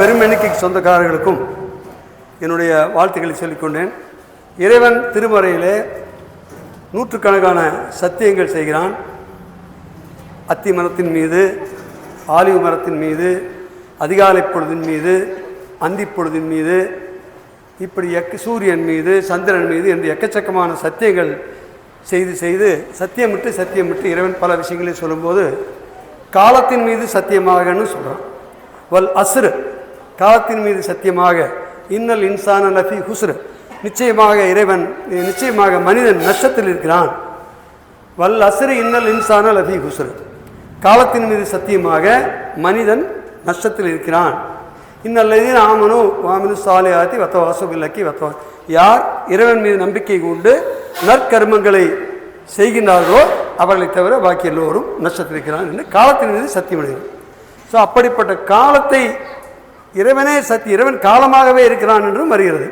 பெரும் சொந்தக்காரர்களுக்கும் என்னுடைய வாழ்த்துக்களை சொல்லிக்கொண்டேன். இறைவன் திருமறையிலே நூற்றுக்கணக்கான சத்தியங்கள் செய்கிறான். அத்தி மரத்தின் மீது ஆலிவ் மரத்தின் மீது அதிகாலை பொழுதின் மீது அந்தி பொழுதின் மீது இப்படி எக்க சூரியன் மீது சந்திரன் மீது என்று எக்கச்சக்கமான சத்தியங்கள் செய்து செய்து சத்தியமிட்டு சத்தியமிட்டு இறைவன் பல விஷயங்களை சொல்லும்போது காலத்தின் மீது சத்தியமாகன்னு சொல்கிறான் வல் அசுரு காலத்தின் மீது சத்தியமாக இன்னல் இன்சான லஃபி ஹுஸ்ரு. நிச்சயமாக இறைவன் நிச்சயமாக மனிதன் நஷ்டத்தில் இருக்கிறான். வல் அசுரு இன்னல் இன்சான லஃபி ஹுஸ்ரு. காலத்தின் மீது சத்தியமாக மனிதன் நஷ்டத்தில் இருக்கிறான். இன்னல்லதீன் ஆமனு வாமினு சாலையாத்தி வத்தவாசு வில்லக்கி வத்தவா. யார் இறைவன் மீது நம்பிக்கை கொண்டு நற்கர்மங்களை செய்கின்றார்களோ அவர்களை தவிர பாக்கி எல்லோரும் நஷ்டத்தில் இருக்கிறான் என்று காலத்தின் மீது சத்தியமடைகிறான் ஸோ அப்படிப்பட்ட காலத்தை இறைவனே சத்தி இறைவன் காலமாகவே இருக்கிறான் என்றும் வருகிறது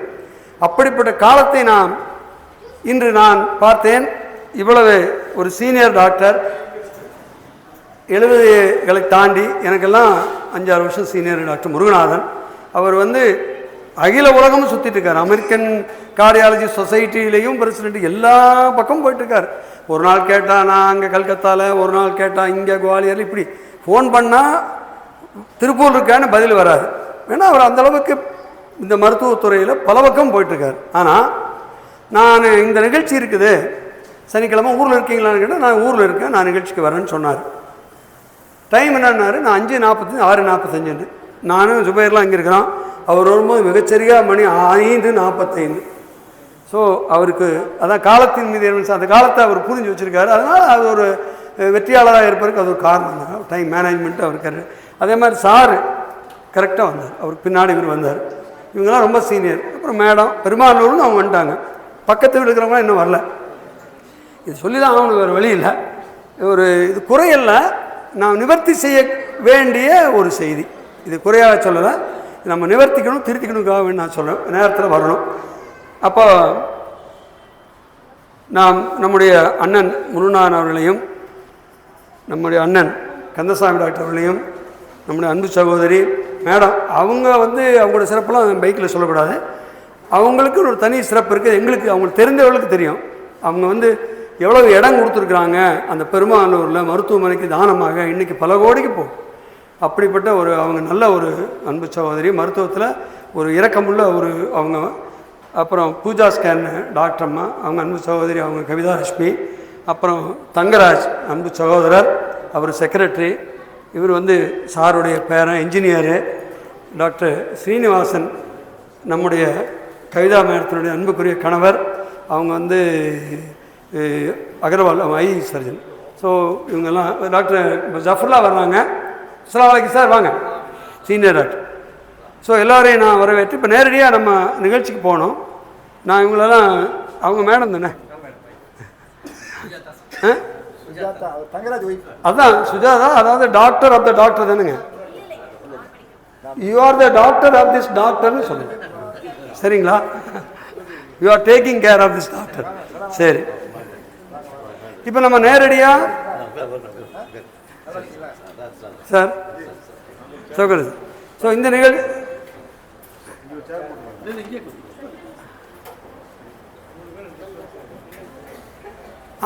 அப்படிப்பட்ட காலத்தை நாம் இன்று நான் பார்த்தேன். இவ்வளவு ஒரு சீனியர் டாக்டர் எழுபதுகளை தாண்டி எனக்கெல்லாம் அஞ்சாறு வருஷம் சீனியர் டாக்டர் முருகநாதன். அவர் வந்து அகில உலகமும் சுற்றிட்டு இருக்கார். அமெரிக்கன் கார்டியாலஜி சொசைட்டிலையும் பிரசிடென்ட் எல்லா பக்கமும் போயிட்டுருக்கார். ஒரு நாள் கேட்டால் நான் அங்கே கல்கத்தாவில் ஒரு நாள் கேட்டால் இங்கே குவாலியர் இப்படி. ஃபோன் பண்ணால் திருப்பூர் இருக்கான்னு பதில் வராது. ஏன்னா அவர் அந்தளவுக்கு இந்த மருத்துவத்துறையில் பல பக்கம் போயிட்டுருக்கார். ஆனால் நான் இந்த நிகழ்ச்சி இருக்குது. சனிக்கிழமை ஊரில் இருக்கீங்களான்னு கேட்டால் நான் ஊரில் இருக்கேன் நான் நிகழ்ச்சிக்கு வரேன்னு சொன்னார். டைம் என்னன்னாரு? நான் அஞ்சு நாற்பத்தஞ்சு ஆறு நாற்பத்தஞ்சுன்னு நானும் சுபேர்லாம் இங்கே இருக்கிறோம் அவர் வரும்போது மிகச்சரியாக மணி ஐந்து நாற்பத்தைந்து ஸோ அவருக்கு அதான் காலத்தின் மீது அந்த காலத்தை அவர் புரிஞ்சு வச்சுருக்காரு. அதனால் அது ஒரு வெற்றியாளராக இருப்பதற்கு அது ஒரு காரணம். தான் டைம் மேனேஜ்மெண்ட்டு அவருக்கு அதே மாதிரி சாரு கரெக்டாக வந்தார். அவருக்கு பின்னாடி இவர் வந்தார். இவங்கெல்லாம் ரொம்ப சீனியர். அப்புறம் மேடம் பெருமானூர்னு அவங்க வந்துட்டாங்க. பக்கத்தில் இருக்கிறவங்களாம் இன்னும் வரல. இது சொல்லி தான் அவனுக்கு வேறு வழி இல்லை. ஒரு இது குறையல்ல. நாம் நிவர்த்தி செய்ய வேண்டிய ஒரு செய்தி. இது குறையாக சொல்லலை. நம்ம நிவர்த்திக்கணும் திருத்திக்கணுக்காக நான் சொல்கிறேன் நேரத்தில் வரணும். அப்போ நாம் நம்முடைய அண்ணன் முருகனான் அவர்களையும் நம்முடைய அண்ணன் கந்தசாமி டாக்டர் அவர்களையும் நம்முடைய அன்பு சகோதரி மேடம் அவங்க வந்து அவங்களோட சிறப்பெல்லாம் பைக்கில் சொல்லக்கூடாது. அவங்களுக்கு ஒரு தனி சிறப்பு இருக்குது எங்களுக்கு அவங்களுக்கு தெரிஞ்சவர்களுக்கு தெரியும். அவங்க வந்து எவ்வளவு இடம் கொடுத்துருக்குறாங்க. அந்த பெருமானூரில் மருத்துவமனைக்கு தானமாக இன்றைக்கி பல கோடிக்கு போகும் அப்படிப்பட்ட ஒரு அவங்க நல்ல ஒரு அன்பு சகோதரி மருத்துவத்தில் ஒரு இரக்கமுள்ள ஒரு அவங்க. அப்புறம் பூஜா ஸ்கேன் டாக்டர் அம்மா அவங்க அன்பு சகோதரி அவங்க கவிதா லட்சுமி. அப்புறம் தங்கராஜ் அன்பு சகோதரர் அவர் செக்ரட்டரி இவர் வந்து சாருடைய பேரன் இன்ஜினியரு டாக்டர் ஸ்ரீனிவாசன் நம்முடைய கவிதா மேடத்தினுடைய அன்புக்குரிய கணவர். அவங்க வந்து அகர்வால் ஐ சர்ஜன். ஸோ இவங்கெல்லாம் டாக்டர் ஜஃபர்லா வர்றாங்க. அஸ்ஸலாமு அலைக்கும் சார் வாங்க. Senior doctor. ஸோ எல்லாரையும் நான் வரவேற்று இப்போ நேரடியாக நம்ம நிகழ்ச்சிக்கு போனோம். நான் இவங்களெல்லாம் அவங்க மேடம் தானே? அதான் சுஜாதா அதாவது டாக்டர் ஆஃப் த டாக்டர் தானுங்க. You are the doctor of this டாக்டர்னு சொல்லுங்க. சரிங்களா? You are taking care of this doctor சரி. இப்போ நம்ம நேரடியாக சார். சோகர் ஸோ இந்த நிகழ்வு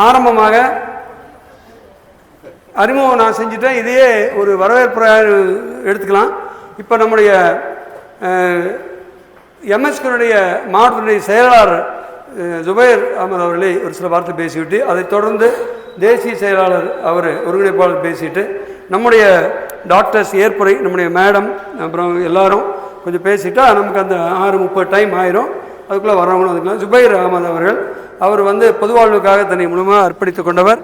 ஆரம்பமாக அறிமுகம் நான் செஞ்சுட்டேன். இதையே ஒரு வரவேற்பு எடுத்துக்கலாம். இப்போ நம்முடைய எம்எஸ்கனுடைய மாவட்டத்தினுடைய செயலாளர் ஜுபைர் அகமது அவர்களே ஒரு சில வார்த்தை பேசிவிட்டு அதைத் தொடர்ந்து தேசிய செயலாளர் அவர் ஒருங்கிணைப்பாளர் பேசிட்டு நம்முடைய டாக்டர்ஸ் ஏற்புரை நம்முடைய மேடம் அப்புறம் எல்லாரும் கொஞ்சம் பேசிட்டா நமக்கு அந்த ஆறு முப்பது டைம் ஆயிரும். அதுக்குள்ளே வரவங்களும் அதுக்கெல்லாம் ஜுபைர் அகமது அவர்கள் அவர் வந்து பொதுவாழ்வுக்காக தன்னை முழுமையாக அர்ப்பணித்துக் கொண்டவர்.